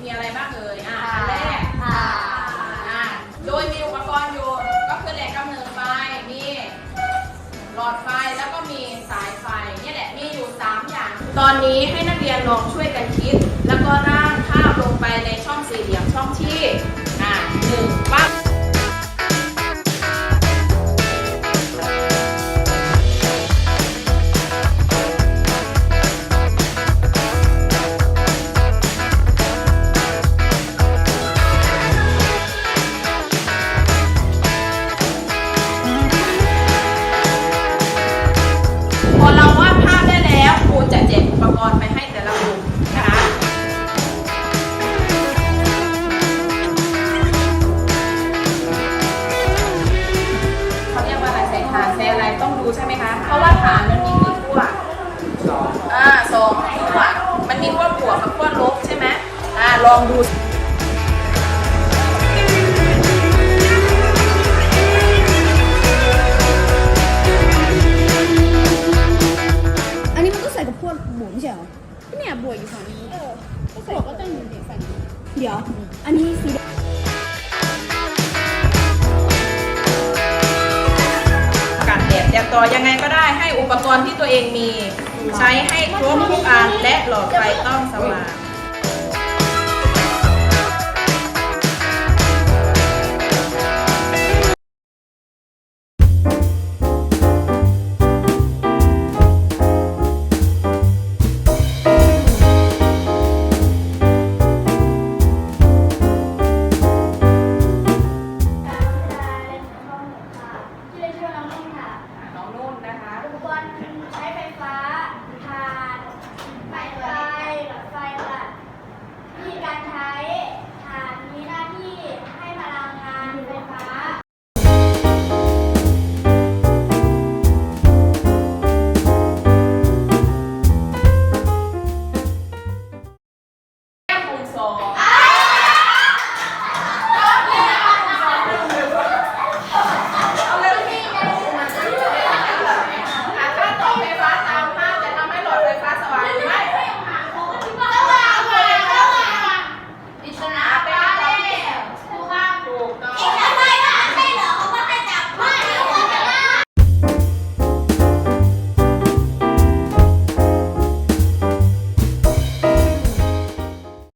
วันนี้มีอะไรบ้างเอ่ยอะอันแรกค่ะอะโดยมีอุปกรณ์อยู่ก็คือแหล่งกำเนิดไฟมีหลอดไฟแล้วก็มีสายไฟเนี่ยแหละมีอยู่3อย่าง ตอนนี้ให้นักเรียนลองช่วยกันคิด แล้วก็ร่างภาพลงไปในช่องสี่เหลี่ยมช่องที่ รณ์ไปให้แต่ละกลุ่มนะคะเขาเรียกว่าอะไรใส่ฐานใส่อะไรต้องดูใช่ไหมคะ เพราะว่าฐานมันมีกี่ขั้วอ่าสองขั้วมันมีขั้วบวกกับขั้วลบใช่ไหมอ่าลองดู เนี่ยบวกอยู่ฝั่งนี้ก็ใส่ก็ต้องอยู่เดี๋ยวฝั่งนี้เดี๋ยว อันนี้สีแดงการแดดแดดต่อยังไงก็ได้ให้อุปกรณ์ที่ตัวเองมี ใช้ให้ครบทุกอันและหลอดไฟต้องสว่าง